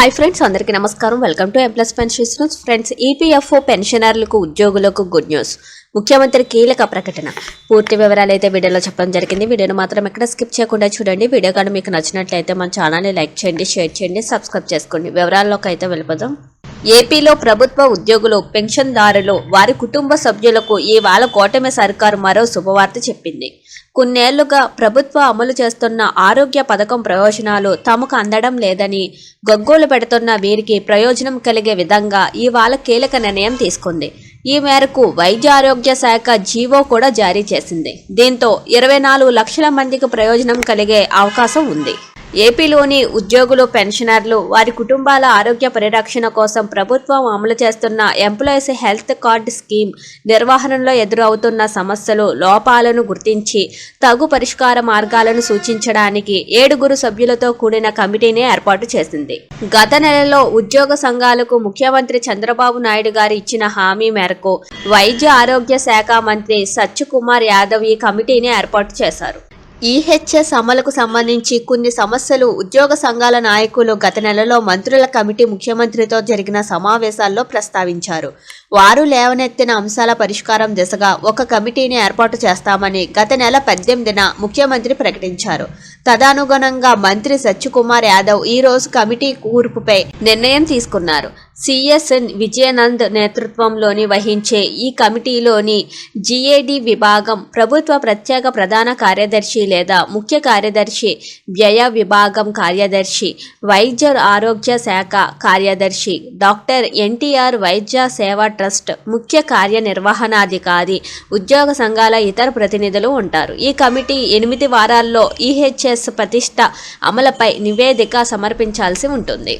Hi friends అందరికీ నమస్కారం. Welcome to M plus pensions news friends EPFO పెన్షనర్లకు ఉద్యోగులకు గుడ్ న్యూస్ ముఖ్యమంత్రి కీలక ప్రకటన. పూర్తి వివరాలు అయితే వీడియోలో చెప్పడం జరిగింది. వీడియోను మాత్రం ఎక్కడ స్కిప్ చేయకుండా చూడండి. వీడియో కానీ మీకు నచ్చినట్లయితే మన ఛానల్ని లైక్ చేయండి షేర్ చేయండి సబ్స్క్రైబ్ చేసుకోండి. వివరాల్లోకి అయితే వెళ్ళిపోదాం. ఏపీలో ప్రభుత్వ ఉద్యోగులు పెన్షన్దారులు వారి కుటుంబ సభ్యులకు ఇవాళ కూటమి సర్కారు మరో శుభవార్త చెప్పింది. కొన్నేళ్ళుగా ప్రభుత్వ అమలు చేస్తున్న ఆరోగ్య పథకం ప్రయోజనాలు తమకు అందడం లేదని గగ్గోలు పెడుతున్న వీరికి ప్రయోజనం కలిగే విధంగా ఇవాళ కీలక నిర్ణయం తీసుకుంది. ఈ మేరకు వైద్య ఆరోగ్య శాఖ జీవో కూడా జారీ చేసింది. దీంతో ఇరవై నాలుగు లక్షల మందికి ప్రయోజనం కలిగే అవకాశం ఉంది. ఏపీలోని ఉద్యోగులు పెన్షనర్లు వారి కుటుంబాల ఆరోగ్య పరిరక్షణ కోసం ప్రభుత్వం అమలు చేస్తున్న ఎంప్లాయీస్ హెల్త్ కార్డ్ స్కీమ్ నిర్వహణలో ఎదురవుతున్న సమస్యలు లోపాలను గుర్తించి తగు పరిష్కార మార్గాలను సూచించడానికి ఏడుగురు సభ్యులతో కూడిన కమిటీని ఏర్పాటు చేసింది. గత నెలలో ఉద్యోగ సంఘాలకు ముఖ్యమంత్రి చంద్రబాబు నాయుడు గారు ఇచ్చిన హామీ మేరకు వైద్య ఆరోగ్య శాఖ మంత్రి సత్యకుమార్ యాదవ్ ఈ కమిటీని ఏర్పాటు చేశారు. ఈహెచ్ఎస్ అమలుకు సంబంధించి కొన్ని సమస్యలు ఉద్యోగ సంఘాల నాయకులు గత నెలలో మంత్రుల కమిటీ ముఖ్యమంత్రితో జరిగిన సమావేశాల్లో ప్రస్తావించారు. వారు లేవనెత్తిన అంశాల పరిష్కారం దిశగా ఒక కమిటీని ఏర్పాటు చేస్తామని గత నెల పద్దెనిమిదిన ముఖ్యమంత్రి ప్రకటించారు. తదనుగుణంగా మంత్రి సత్యకుమార్ యాదవ్ ఈ రోజు కమిటీ కూర్పుపై నిర్ణయం తీసుకున్నారు. సిఎస్ఎన్ విజయనంద్ నేతృత్వంలోని వహించే ఈ కమిటీలోని జిఏడి విభాగం ప్రభుత్వ ప్రత్యేక ప్రధాన కార్యదర్శి లేదా ముఖ్య కార్యదర్శి వ్యయ విభాగం కార్యదర్శి వైద్య ఆరోగ్య శాఖ కార్యదర్శి డాక్టర్ ఎన్టీఆర్ వైద్య సేవా ట్రస్ట్ ముఖ్య కార్యనిర్వహణాధికారి ఉద్యోగ సంఘాల ఇతర ప్రతినిధులు ఉంటారు. ఈ కమిటీ ఎనిమిది వారాల్లో ఈహెచ్ఎస్ ప్రతిష్ట అమలుపై నివేదిక సమర్పించాల్సి ఉంటుంది.